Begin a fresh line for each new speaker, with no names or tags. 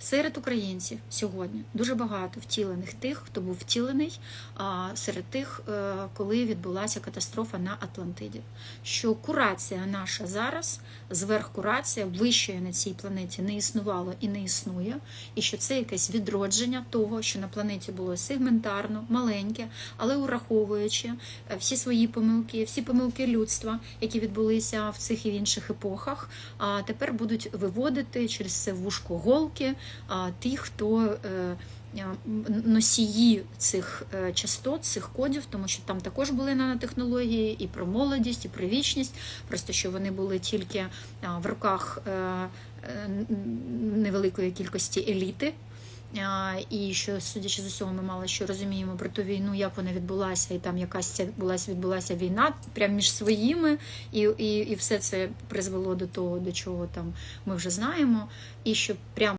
Серед українців сьогодні дуже багато втілених тих, хто був втілений серед тих, е, коли відбулася катастрофа на Атлантиді. Що курація наша зараз, зверхкурація вищої на цій планеті не існувало і не існує, і що це якесь відродження того, що на планеті було сегментарно, маленьке, але ураховуючи е, всі свої помилки, всі помилки людства, які відбулися в цих і в інших епохах, а тепер будуть виводити через це вушко голки ті, хто е, носії цих е, частот, цих кодів, тому що там також були нанотехнології і про молодість, і про вічність, просто що вони були тільки в руках е, невеликої кількості еліти. І що, судячи з усього, ми мало що розуміємо про ту війну, як вона відбулася, і там якась ця відбулася, війна прямо між своїми, і, і, і все це призвело до того, до чого там ми вже знаємо, і що прямо